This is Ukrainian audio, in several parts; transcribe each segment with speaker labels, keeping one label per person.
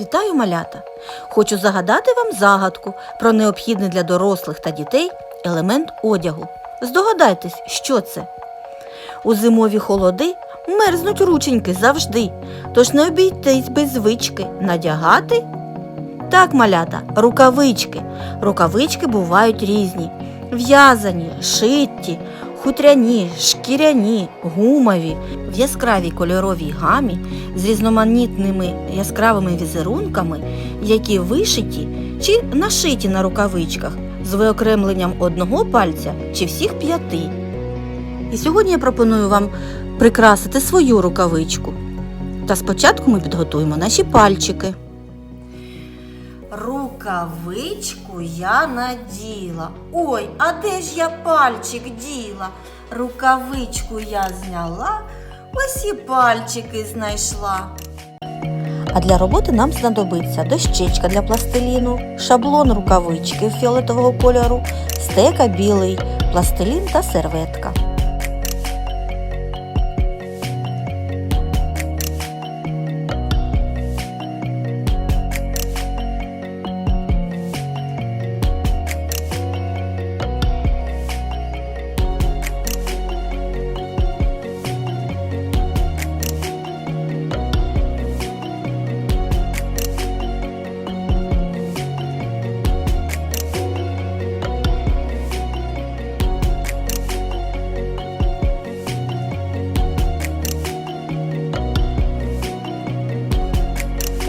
Speaker 1: Вітаю малята! Хочу загадати вам загадку про необхідний для дорослих та дітей елемент одягу. Здогадайтесь, що це? У зимові холоди мерзнуть рученьки завжди, тож не обійтись без звички надягати. Так, малята, рукавички. Рукавички бувають різні: в'язані, шитті, хутряні, шкіряні, гумові, в яскравій кольоровій гамі з різноманітними яскравими візерунками, які вишиті чи нашиті на рукавичках з виокремленням одного пальця чи всіх п'яти. І сьогодні я пропоную вам прикрасити свою рукавичку. Та спочатку ми підготуємо наші пальчики. Рукавичку я наділа. Ой, а де ж я пальчик діла? Рукавичку я зняла, ось і пальчики знайшла. А для роботи нам знадобиться дощечка для пластиліну, шаблон рукавички фіолетового кольору, стека білий, пластилін та серветка.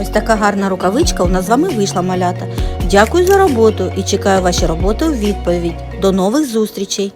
Speaker 1: Ось така гарна рукавичка у нас з вами вийшла малята. Дякую за роботу і чекаю ваші роботи у відповідь. До нових зустрічей!